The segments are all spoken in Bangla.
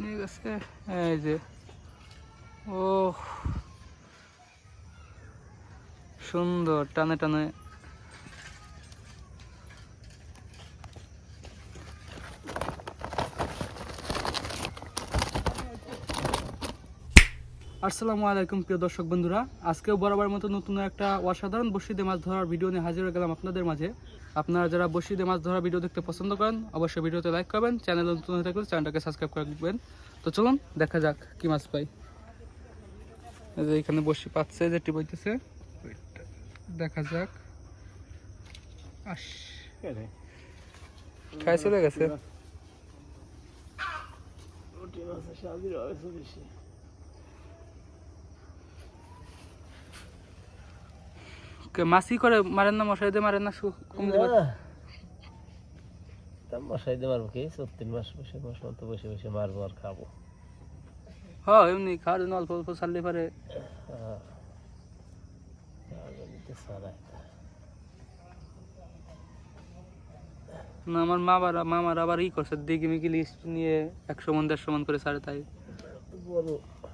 নিয়ে এই যে ও সুন্দর, টানে টানে। আসসালামু আলাইকুম, প্রিয় দর্শক বন্ধুরা। আজকেও বরাবর মতো নতুন একটা অসাধারণ বসিদে মাছ ধরার ভিডিও নিয়ে হাজির হয়ে গেলাম আপনাদের মাঝে। আপনারা যারা বসিদে মাছ ধরা ভিডিও দেখতে পছন্দ করেন অবশ্যই ভিডিওতে লাইক করবেন চ্যানেল নতুন হয়ে থাকলে চ্যানেলটাকে সাবস্ক্রাইব করে দিবেন তো চলুন দেখা যাক কি মাছ পাই। এই যে এখানে বসি পাচ্ছে যেটি বইতেছে দেখা যাক। আস খাই চলে গেছে। কে- মাছি করে মারেন না মশাই দিয়ে মারেন না কম দিবেন? তা মশাই দিয়ে মারবো কি তিন মাস বসে মাস মতো বসে বসে মারবো আর খাব হ্যাঁ এমনি খাওয়ার জন্য অল্প অল্প ছাড়লে পারে। না আমার মা বাবা মামার আবার ই করছে দিঘি মিগি লিস্ট নিয়ে একশো মন দেড়শো মন করে ছাড়ে তাই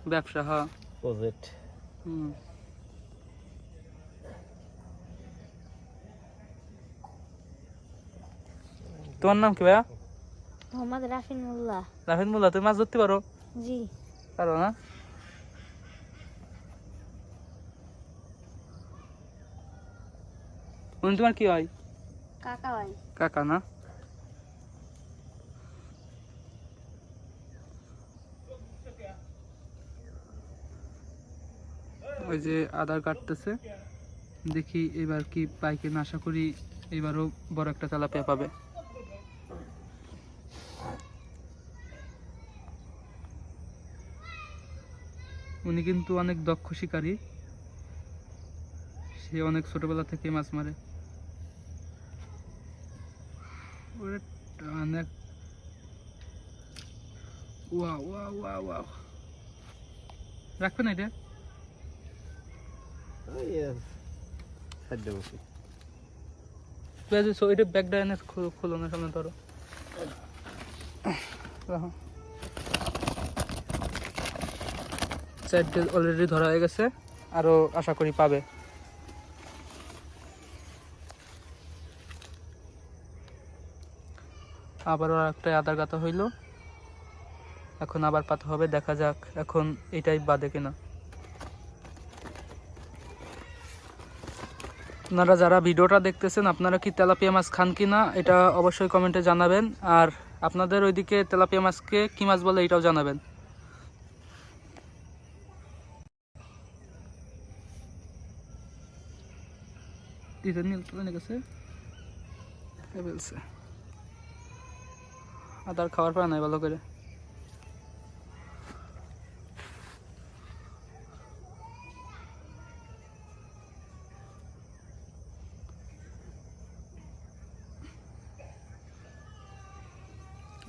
ব্যবসা হ্যাঁ প্রজেক্ট হুম। তোমার নাম কি ভাইয়া? মোহাম্মদ রাফিন মোল্লা রাফিন মোল্লা তুমি মাছ ধরতে পারো? জি। পারো না? উনি তোমার কি হয়? কাকা ভাই কাকা না? ওই যে আধার কাটতেছে। দেখি এবার কি পাই কিনা। আশা করি এবারও বড় একটা তেলাপিয়া পাবে। উনি কিন্তু অনেক দক্ষ শিকারী। সে অনেক ছোটবেলা থেকে মাছ মারে। অনেক ওয়া ওয়া ওয়া ওয়া রাখবেন এটা? এটা ব্যাগটা এনে খোলো না সামনে ধরো। চারটে অলরেডি ধরা হয়ে গেছে আরও আশা করি পাবে। আবারও একটা আদার গাতা হইল। এখন আবার পাতা হবে, দেখা যাক এখন এটাই বাদে কিনা। আপনারা যারা ভিডিওটা দেখতেছেন, আপনারা কি তেলাপিয়া মাছ খান কি না এটা অবশ্যই কমেন্টে জানাবেন। আর আপনাদের ওইদিকে তেলাপিয়া মাছকে কি মাছ বলে, এটাও জানাবেন। দিতে নীল তুলে নিয়ে গেছে এ বলছে আদার খাওয়ার পর নাই ভালো করে।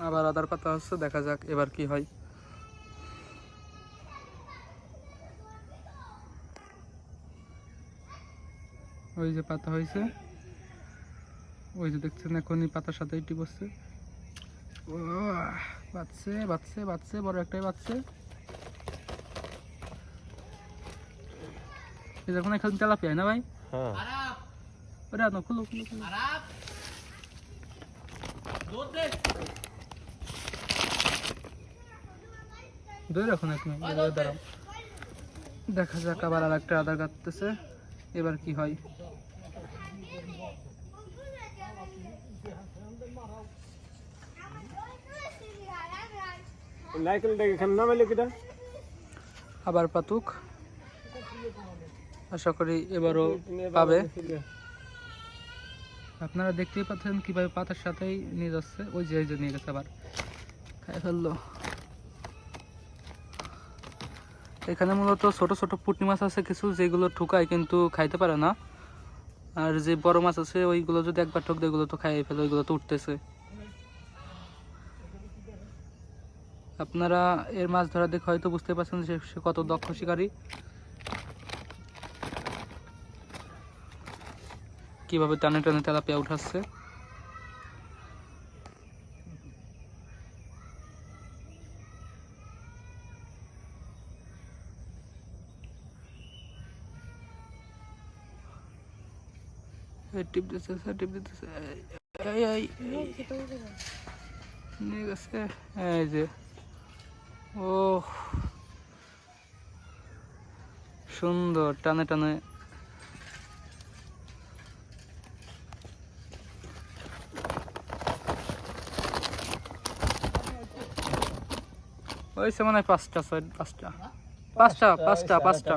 আবার আদার পাতা হচ্ছে, দেখা যাক এবার কি হয়। ওই যে পাতা হয়েছে। ওই যে দেখছেন এখনই পাতার সাথে এটি বসছে। ও বাচ্চে বাচ্চে বাচ্চে বড় একটাই বাচ্চে এই দেখুন এখানে তেলাপিয়া না ভাই? হ্যাঁ। ওটা না খুলো খুলো রাখুন এক মিনিট এবারে দাঁড়াও। দেখা যাক আবার আর একটা আদার কাটতেছে এবার কি হয়? আবার পাতুক। আশা করি এবারও পাবে। আপনারা দেখতেই পাচ্ছেন কীভাবে পাতার সাথেই নিয়ে যাচ্ছে। ওই যে নিয়ে গেছে আবার। খাই ফেলল। এখানে মূলত ছোট ছোট পুঁটি মাছ আছে কিছু, যেগুলো ঠুকায় কিন্তু খাইতে পারে না। আর যে বড় মাছ আছে, ওইগুলো যদি একবার ঠক দেয় ওইগুলো তো খাই ফেলে, ওইগুলো তো উঠতেছে। আপনারা এর মাছ ধরা দেখে হয়তো বুঝতে পারছেন যে সে কত দক্ষ শিকারী। কীভাবে টানে টানে তেলাপিয়া উঠাচ্ছে। টিপ দিতেছে এই যে ও সুন্দর টানে টানে। হয়েছে মানে হয় পাঁচটা পাঁচটা। পাঁচটা পাঁচটা পাঁচটা।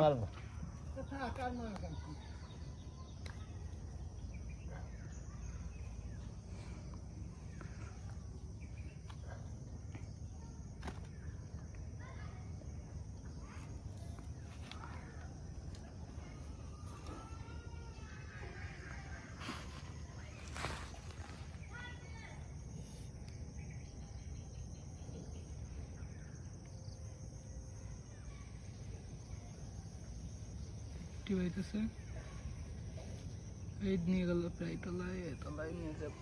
মারবো। কি হইতেছে এই নিয়ে গেল প্রায় তলায় এই তলায় নিয়ে যাব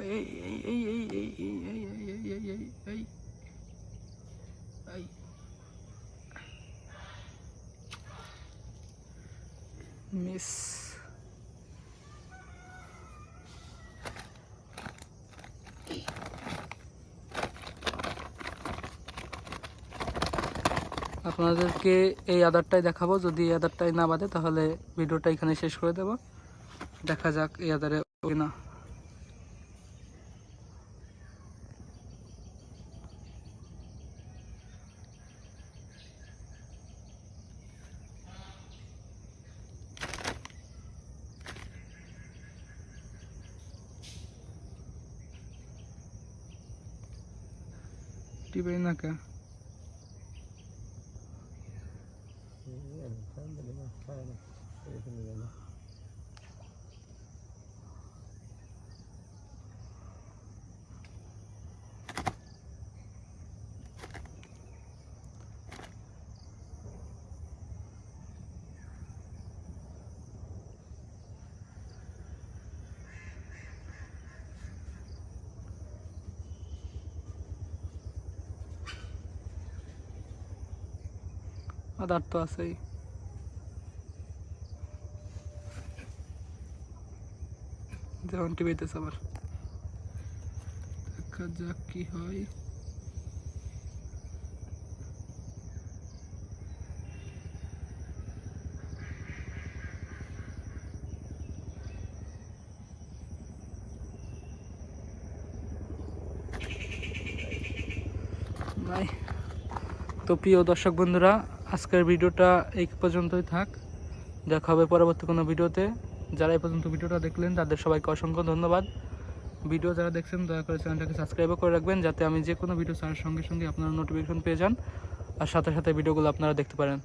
এই এই এই এই এই এই এই এই এই এই এই এই এই মিস আপনাদেরকে এই আদারটাই দেখাবো। যদি এই আদারটাই না বাদে, তাহলে ভিডিওটা এখানে শেষ করে দেব। দেখা যাক এই আদারে না টিপাই না কে? হয় না এখানে গেল আদার তো আছেই আবার? দেখা যাক কি হয়। তো প্রিয় দর্শক বন্ধুরা, আজকের ভিডিওটা এই পর্যন্তই থাক। দেখা হবে পরবর্তী কোনো ভিডিওতে। যারা এই পর্যন্ত ভিডিওটা দেখলেন, তাদের সবাইকে অসংখ্য ধন্যবাদ। ভিডিও যারা দেখছেন, দয়া করে চ্যানেলটাকে সাবস্ক্রাইবও করে রাখবেন, যাতে আমি যে কোনো ভিডিও ছাড়ার সঙ্গে সঙ্গে আপনারা নোটিফিকেশন পেয়ে যান। আর সাথে সাথে ভিডিওগুলো আপনারা দেখতে পারেন।